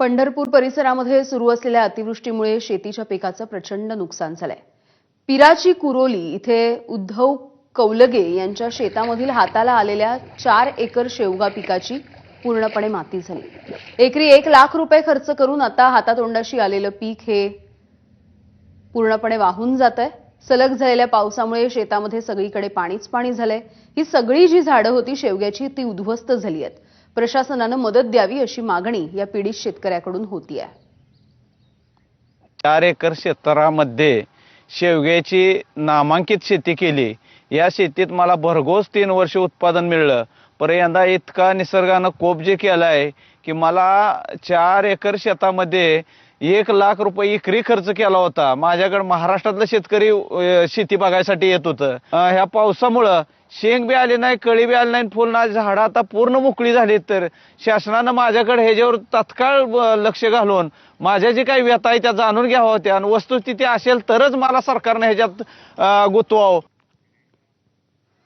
पंढरपूर परिसरामध्ये सुरू असलेल्या अतिवृष्टीमुळे शेतीच्या पिकाचं प्रचंड नुकसान झालंय. पिराची कुरोली इथे उद्धव कौलगे यांच्या शेतामधील हाताला आलेल्या चार एकर शेवगा पिकाची पूर्णपणे माती झाली. एकरी एक लाख रुपये खर्च करून आता हातातोंडाशी आलेलं पीक हे पूर्णपणे वाहून जात आहे सलग झालेल्या पावसामुळे शेतामध्ये सगळीकडे पाणीच पाणी झालंय. ही सगळी जी झाडं होती शेवग्याची ती उद्ध्वस्त झाली आहेत. प्रशासनानं मदत द्यावी अशी मागणी या पीडित शेतकऱ्याकडून होती आहे चार एकर क्षेत्रामध्ये शेवग्याची नामांकित शेती केली. या शेतीत मला भरघोस तीन वर्ष उत्पादन मिळलं. पर यंदा इतका निसर्गानं कोप जे केलाय की मला चार एकर शेतामध्ये एक लाख रुपये विक्री खर्च केला होता. माझ्याकडे महाराष्ट्रातलं शेतकरी शेती बघायसाठी येत होतं. ह्या पावसामुळं शेंग बी आले नाही कळी बी आली नाही फुल झाडं आता पूर्ण मोकळी झाली तर शासनानं माझ्याकडे ह्याच्यावर तात्काळ लक्ष घालून माझ्या जे काही व्यथा आहे त्या जाणून घ्याव्या होत्या. आणि वस्तुस्थिती असेल तरच मला सरकारनं ह्याच्यात गुतवावं.